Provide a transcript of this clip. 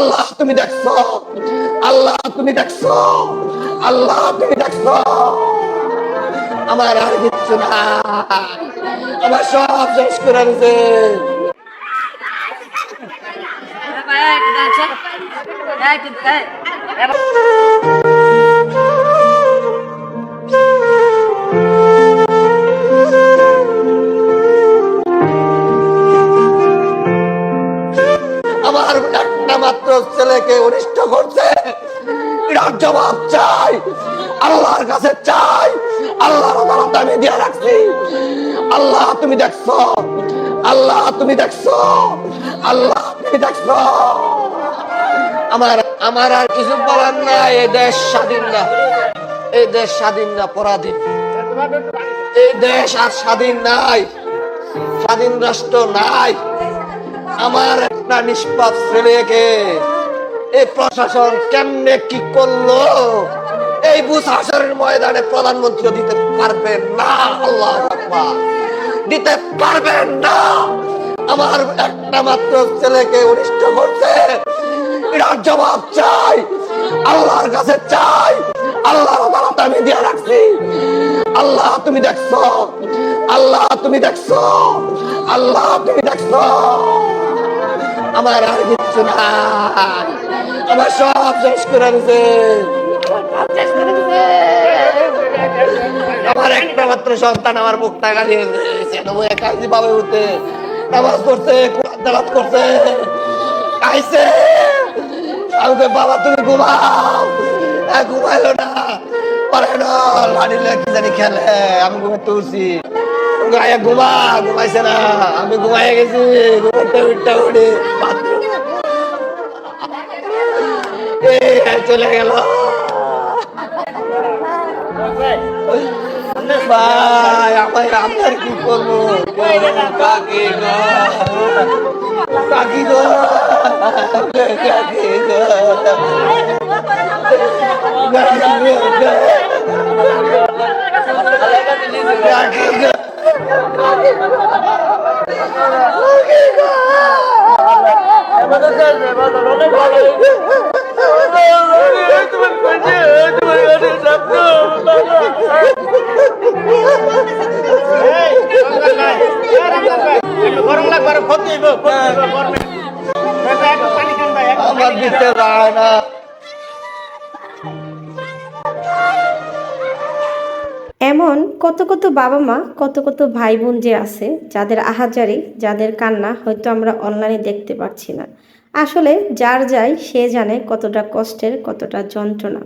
আল্লাহ তুমি দেখছ। আল্লাহ তুমি দেখছ। আল্লাহ তুমি দেখছ। আমার আর কিচ্ছু না। আমার সব শেষ করে দিছে। আমার মাত্র ছেলেকে করছে। এটার জবাব চাই। আল্লাহর কাছে চাই। আল্লাহর আদালত আমি দিয়ে রাখছি। আল্লাহ, তুমি দেখছ? আল্লাহ, তুমি দেখছ? আল্লাহ, তুমি দেখছ? আমার আমার আর কিছু বলার নাই। এই দেশ স্বাধীন না। এই দেশ স্বাধীন না, পরাধীন। এই দেশ আর স্বাধীন নাই। স্বাধীন রাষ্ট্র নাই। আমার একটা নিষ্পাপ ছেলেকে এই প্রশাসন কেমনে কি করল? এই বুঝ হাসরের ময়দানে প্রধানমন্ত্রী দিতে পারবেন না, আল্লাহ দিতে পারবেন না। আমার একটা মাত্র ছেলেকে অনিষ্ট করছে। এটার জবাব চাই। আল্লাহর কাছে চাই। আল্লাহ আমি দিয়ে রাখছি। আল্লাহ, তুমি দেখছ? আল্লাহ, তুমি দেখছ? আল্লাহ, তুমি দেখছ? আমার আর কিচ্ছু নাই। আমার সব শেষ করে দিছে। আমার একটা মাত্র সন্তান আমার মুখ টাকা দিয়ে দিয়েছে একাশি পাবে উঠতে নামাজ করছে তেলাওয়াত করছে। খাইছে। আমি বাবা তুমি ঘুমাও। ঘুমাইলো না। পারে না লাড়িলে কি জানি খেলে। আমি ঘুমাতে উঠছি। গায়ে ঘুমা, ঘুমাইছে না। আমি ঘুমাই গেছি ঘুমাতে উঠতে উঠে চলে গেল। ভাই, আমার, আপনার কি করব? কাকি কাকি কাকি কাকি আমার পানি খান। দিতে যায় না এমন কত কত বাবা মা, কত কত ভাই বোন যে আছে, যাদের আহাজারি, যাদের কান্না হয়তো আমরা অনলাইনে দেখতে পাচ্ছি না। আসলে যার যায় সে জানে কতটা কষ্টের, কতটা যন্ত্রণা।